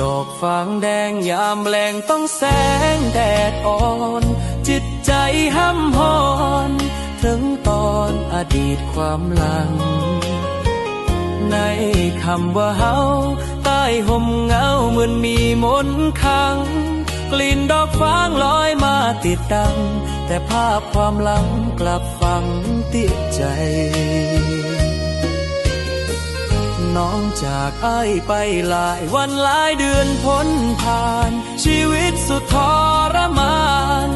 ดอกฟางแดงยามแรงต้องแสงแดดอ่อน จิตใจห้ำหอน ถึงตอนอดีตความหลัง ในคำว่าเฮาใต้ห่มเงาเหมือนมีมนต์ขัง กลิ่นดอกฟางลอยมาติดดัง แต่ภาพความหลังกลับฝังติดใจ น้องจากไอ้ไปหลายวันหลายเดือนพ้นผ่าน ชีวิตสุดทรมาน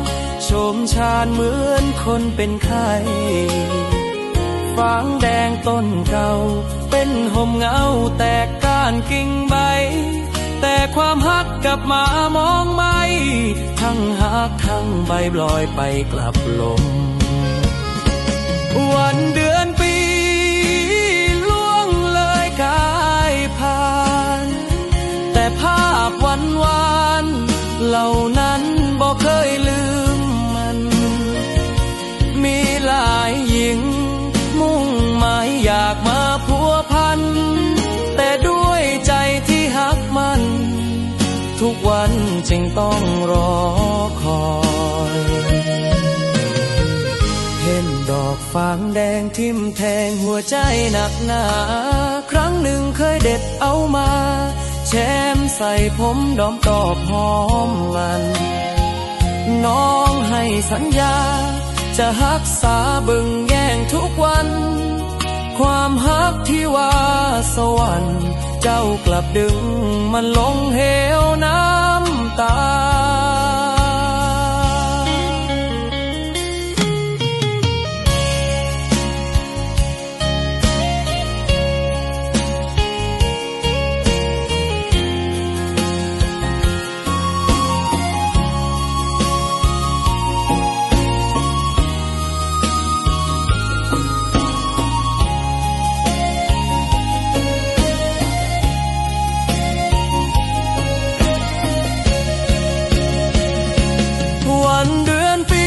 ชมชาญเหมือนคนเป็นไข้ฟางแดงต้นเก่า เป็นห่มเงาแตกก้านกิ่งใบ แต่ความฮักกลับมามองไม่ ทั้งฮักทั้งใบลอยไปกลับลม เหล่านั้นบอกเคยลืมมัน มีหลายหญิง มุ่งหมายอยากมาพัวพัน แต่ด้วยใจที่หักมัน ทุกวันจึงต้องรอคอยเห็นดอกฟางแดงทิ่มแทงหัวใจหนักหนา ครั้งหนึ่งเคยเด็ดเอามา แชมใส่ผมดอมตอบหอมมัน น้องให้สัญญา จะฮักษาบึงแย่งทุกวัน ความฮักที่ว่าสวรรค์ เจ้ากลับดึงมันลงเหว วันเดือนปี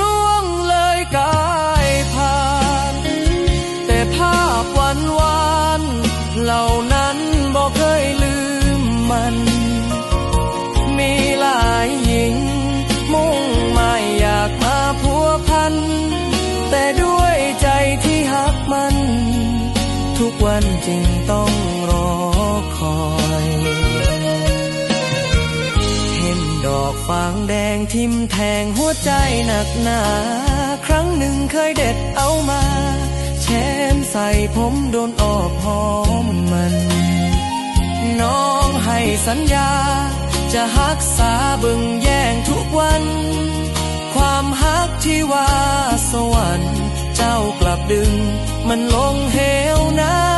ล่วงเลยกายผ่าน แต่ภาพวันวานเหล่านั้นบอกเคยลืมมัน มีหลายหญิง มุ่งหมายอยากมาพัวพัน แต่ด้วยใจที่หักมัน ทุกวันจึงต้อง ฟางแดงทิมแทงหัวใจหนักหนา ครั้งหนึ่งเคยเด็ดเอามาแชมใส่ผมโดนออบหอมมัน น้องให้สัญญา จะรักษาบึงแย่งทุกวัน ความฮักที่ว่าสวรรค์ เจ้ากลับดึง มันลงเหวน้ำตา